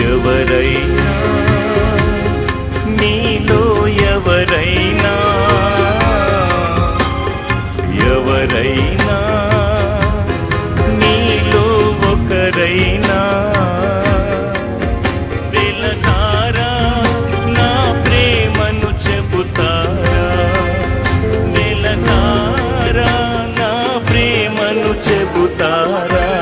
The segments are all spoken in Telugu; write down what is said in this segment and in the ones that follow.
ఎవరైనా నీలో ఎవరైనా ఎవరైనా నీలో ఒకరైనా. వెళతారా? నా ప్రేమను చెబుతారా? వెళతారా? నా ప్రేమను చెబుతారా?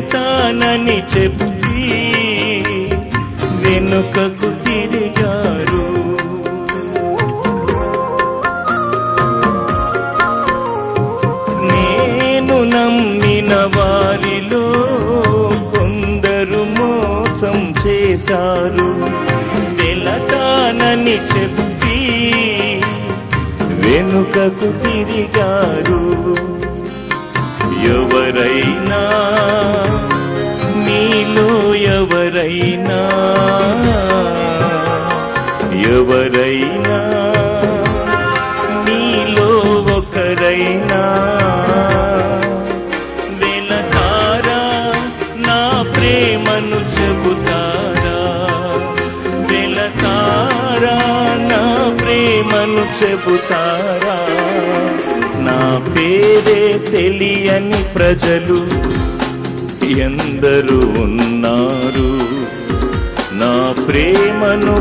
వెళతానని చెప్పి వెనుకకు తిరిగారు. నేను నమ్మిన వారిలో కొందరు మోసం చేశారు. వెళతానని చెప్పి వెనుకకు తిరిగారు. ఎవరైనా ఎవరైనా నీలో ఒకరైనా వెలతారా నా ప్రేమను చెబుతారా? వెలతారా నా ప్రేమను చెబుతారా? నా పేరే తెలియని ప్రజలు ఎందరూ ఉన్నారు. నా ప్రేమను